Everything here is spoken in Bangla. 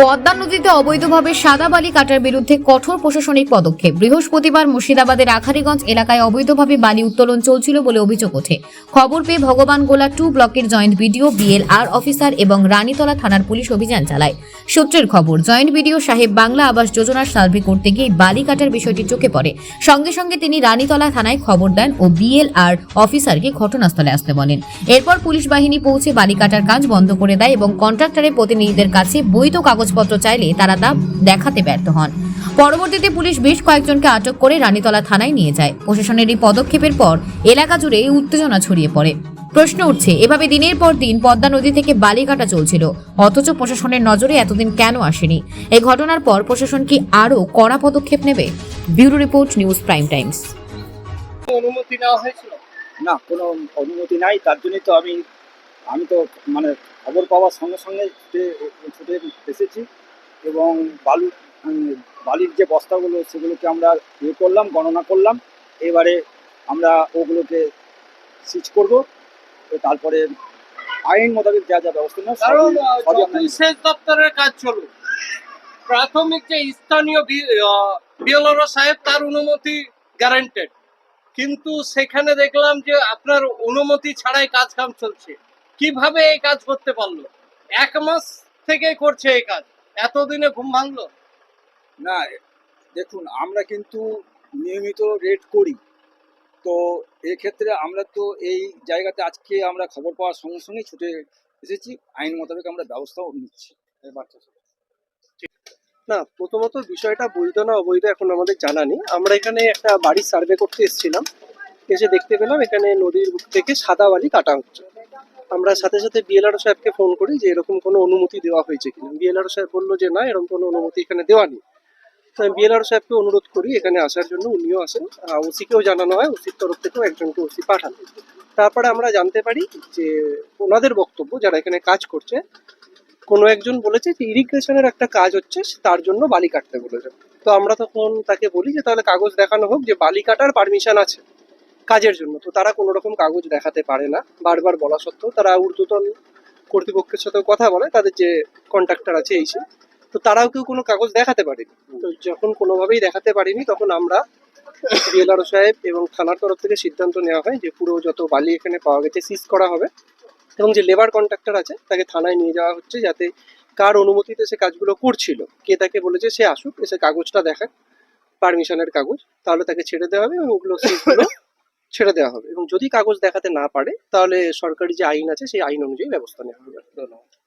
পদ্মা নদীতে অবৈধভাবে সাদা বালি কাটার বিরুদ্ধে কঠোর প্রশাসনিক পদক্ষেপ। বৃহস্পতিবার মুর্শিদাবাদের আখারিগঞ্জ এলাকায় অবৈধভাবে বালি উত্তোলন চলছিল বলে অভিযোগ ওঠে। খবর পেয়ে ভগবান গোলা টু ব্লকের জয়েন্ট বিডিও বিএলআর অফিসার এবং রানীতলা থানার পুলিশ অভিযান চালায়। সূত্রের খবর, জয়েন্ট বিডিও সাহেব বাংলা আবাস যোজনার সার্ভে করতে গিয়ে বালি কাটার বিষয়টি চোখে পড়ে। সঙ্গে সঙ্গে তিনি রানীতলা থানায় খবর দেন ও বিএলআর অফিসারকে ঘটনাস্থলে আসতে বলেন। এরপর পুলিশ বাহিনী পৌঁছে বালি কাটার কাজ বন্ধ করে দেয় এবং কন্ট্রাক্টরের প্রতিনিধিদের কাছে বৈধ কাগজপত্র চাইলে তারা তা দেখাতে ব্যর্থ হন। পরবর্তীতে পুলিশ বেশ কয়েকজনকে আটক করে রানীতলা থানায় নিয়ে যায়। প্রশাসনের এই পদক্ষেপের পর এলাকা জুড়ে উত্তেজনা ছড়িয়ে পড়ে। প্রশ্ন উঠছে এভাবে দিনের পর দিন পদ্মা নদী থেকে বালি কাটা চলছিল। অথচ প্রশাসনের নজরে এতদিন কেন আসেনি? এই ঘটনার পর প্রশাসন কি আরও কড়া পদক্ষেপ নেবে? Bureau report News Prime Times. অনুমতি নেওয়া হয়েছিল? না কোনো অনুমতি নাই। তার জন্যই তো আমি আমি তো মানে খবর পাওয়ার সঙ্গে সঙ্গে ছুটে এসেছি এবং বালু বালির যে বস্তাগুলো সেগুলোকে আমরা ইয়ে করলাম গণনা করলাম। এবারে আমরা ওগুলোকে সিচ করব। তারপরে আইন মোতাবেক যা যা ব্যবস্থা নেওয়া কারণ যতই সেচ দপ্তরের কাজ চলুক প্রাথমিক যে স্থানীয় সাহেব তার অনুমতি গ্যারান্টেড কিন্তু সেখানে দেখলাম যে আপনার অনুমতি ছাড়াই কাজ কাম চলছে। কীভাবে এই কাজ করতে পারল? এক মাস থেকে করছে এই কাজ। এতদিনে ঘুম ভাঙলো? না দেখুন আমরা কিন্তু নিয়মিত রেড করি। তো এক্ষেত্রে আমরা তো এই জায়গাতে আজকে আমরা খবর পাওয়ার সঙ্গে সঙ্গে ছুটে এসেছি। আইন মোতাবেক আমরা ব্যবস্থাও নিচ্ছি। না প্রথমত বিষয়টা বৈধ না অবৈধ এখন আমাদের জানা নেই। আমরা এখানে একটা বাড়ি সার্ভে করতে এসেছিলাম। এসে দেখতে পেলাম এখানে নদীর বুক থেকে সাদা বালি কাটা হচ্ছে। আমরা সাথে সাথে বিএলআর সাহেবকে ফোন করি যে এরকম কোনো অনুমতি দেওয়া হয়েছে কিনা। বিএলআর সাহেব বলল যে, না, এরকম কোনো অনুমতি এখানে দেওয়া নেই। তো আমি বিএলআর সাহেবকে অনুরোধ করি, এখানে আসার জন্য উনিও আসেন। ওসিকেও জানানো হয়, ওসির তরফ থেকেও একজনকে ওসি পাঠান। তারপরে আমরা জানতে পারি যে, ওনাদের বক্তব্য, যারা এখানে কাজ করছে, কোনো একজন বলেছে যে, ইরিগেশনের একটা কাজ হচ্ছে, তার জন্য বালি কাটতে বলেছে। তো আমরা তখন তাকে বলি যে, তাহলে কাগজ দেখানো হোক যে, বালি কাটার পারমিশন আছে। কাজের জন্য। তো তারা কোনো রকম কাগজ দেখাতে পারে না। বারবার বলা সত্ত্বেও তারা ঊর্ধ্বতন কর্তৃপক্ষের সাথে কথা বলে, তাদের যে কন্ট্রাক্টর আছে এই তো তারাও কেউ কোনো কাগজ দেখাতে পারেনি। তো যখন কোনোভাবেই দেখাতে পারিনি, তখন আমরা বিএলআরও সাহেব এবং থানার তরফ থেকে সিদ্ধান্ত নেওয়া হয় যে পুরো যত বালি এখানে পাওয়া গেছে সিজ করা হবে এবং যে লেবার কন্ট্রাক্টর আছে, তাকে থানায় নিয়ে যাওয়া হচ্ছে যাতে কার অনুমতিতে সে কাজগুলো করছিল। কে তাকে বলেছে সে আসুক, এসে কাগজটা দেখাক পারমিশনের কাগজ। তাহলে তাকে ছেড়ে দেওয়া হবে এবং ওগুলো সিজগুলো ছেড়ে দেওয়া হবে। এবং যদি কাগজ দেখাতে না পারে, তাহলে সরকারি যে আইন আছে, সেই আইন অনুযায়ী ব্যবস্থা নেওয়া হবে। ধন্যবাদ।